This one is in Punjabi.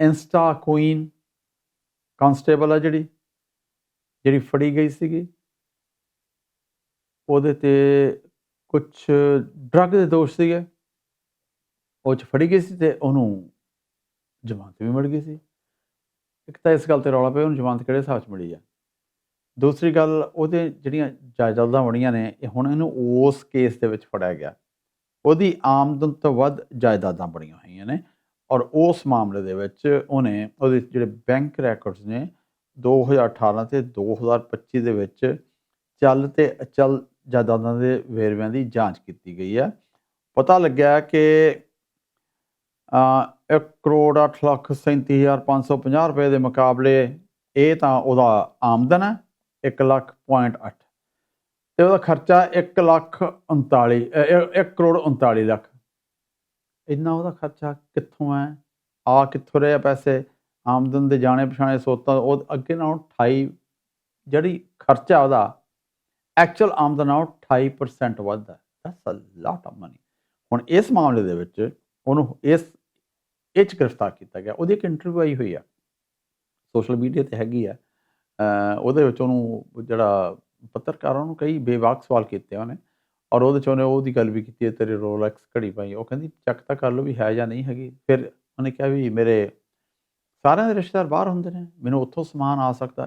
ਇੰਸਟਾ ਕੁਈਨ ਕਾਂਸਟੇਬਲ ਆ ਜਿਹੜੀ ਜਿਹੜੀ ਫੜੀ ਗਈ ਸੀਗੀ। ਉਹਦੇ ਤੇ ਕੁਝ ਡਰੱਗ ਦੇ ਦੋਸ਼ ਸੀਗੇ। ਉਹ ਚ ਫੜੀ ਗਈ ਸੀ ਤੇ ਉਹਨੂੰ ਜ਼ਮਾਨਤ ਵੀ ਮਿਲ ਗਈ ਸੀ। ਇੱਕ ਤਾਂ ਇਸ ਗੱਲ ਤੇ ਰੌਲਾ ਪਿਆ, ਉਹਨੂੰ ਜ਼ਮਾਨਤ ਕਿਹੜੇ ਹਿਸਾਬ 'ਚ ਮਿਲੀ ਆ? ਦੂਸਰੀ ਗੱਲ, ਉਹਦੇ ਜਿਹੜੀਆਂ ਜਾਇਦਾਦਾਂ ਬਣੀਆਂ ਨੇ, ਇਹ ਹੁਣ ਇਹਨੂੰ ਉਸ ਕੇਸ ਦੇ ਵਿੱਚ ਫੜਿਆ ਗਿਆ। ਉਹਦੀ ਆਮਦਨ ਤੋਂ ਵੱਧ ਜਾਇਦਾਦਾਂ ਬਣੀਆਂ ਹੋਈਆਂ। ਔਰ ਉਸ ਮਾਮਲੇ ਦੇ ਵਿੱਚ ਉਹਨੇ ਉਹਦੇ ਜਿਹੜੇ ਬੈਂਕ ਰੈਕੋਰਡਸ ਨੇ 2018 ਤੇ 2025 ਦੇ ਵਿੱਚ ਚੱਲ ਤੇ ਅਚਲ ਜਾਇਦਾਦਾਂ ਦੇ ਵੇਰਵਿਆਂ ਦੀ ਜਾਂਚ ਕੀਤੀ ਗਈ ਹੈ। ਪਤਾ ਲੱਗਿਆ ਕਿ ਅ 1 ਕਰੋੜ 8 ਲੱਖ 37550 ਰੁਪਏ ਦੇ ਮੁਕਾਬਲੇ ਇਹ ਤਾਂ ਉਹਦਾ ਆਮਦਨ ਹੈ 1 ਲੱਖ ਪੁਆਇੰਟ 8 ਤੇ ਉਹਦਾ ਖਰਚਾ 1 ਲੱਖ 39 1 ਕਰੋੜ 39 ਲੱਖ ਇੰਨਾ ਉਹਦਾ ਖਰਚਾ ਕਿੱਥੋਂ ਹੈ? ਆ ਕਿੱਥੋਂ ਰਿਹਾ ਪੈਸੇ? ਆਮਦਨ ਦੇ ਜਾਣੇ ਪਛਾਣੇ ਸੋਤਾਂ, ਉਹ ਅੱਗੇ ਨਾਲੋਂ 28 ਜਿਹੜੀ ਖਰਚਾ ਉਹਦਾ ਐਕਚੁਅਲ ਆਮਦਨ ਨਾਲੋਂ 28% ਵੱਧ ਹੈ that's a lot of money ਹੁਣ ਇਸ ਮਾਮਲੇ ਦੇ ਵਿੱਚ ਉਹਨੂੰ ਇਸ, ਇਹ 'ਚ ਗ੍ਰਿਫਤਾਰ ਕੀਤਾ ਗਿਆ। ਉਹਦੀ ਇੱਕ ਇੰਟਰਵਿਊ ਆਈ ਹੋਈ ਆ। ਸੋਸ਼ਲ ਮੀਡੀਆ ਤੇ ਹੈਗੀ ਆ। ਉਹਦੇ ਵਿੱਚ ਉਹਨੂੰ ਜਿਹੜਾ ਪੱਤਰਕਾਰਾਂ ਨੂੰ ਕਈ ਬੇਵਾਕ ਸਵਾਲ ਕੀਤੇ ਉਹਨੇ। ਔਰ ਉਹਦੇ ਚ ਉਹਨੇ ਉਹਦੀ ਗੱਲ ਵੀ ਕੀਤੀ ਹੈ, ਤੇਰੇ ਰੋਲੈਕਸ ਘੜੀ ਪਾਈ। ਉਹ ਕਹਿੰਦੀ, ਚੈੱਕ ਤਾਂ ਕਰ ਲਓ ਵੀ ਹੈ ਜਾਂ ਨਹੀਂ ਹੈਗੀ। ਫਿਰ ਉਹਨੇ ਕਿਹਾ ਵੀ ਮੇਰੇ ਸਾਰਿਆਂ ਦੇ ਰਿਸ਼ਤੇਦਾਰ ਬਾਹਰ ਹੁੰਦੇ ਨੇ। ਮੈਨੂੰ ਉੱਥੋਂ ਸਮਾਨ ਆ ਸਕਦਾ।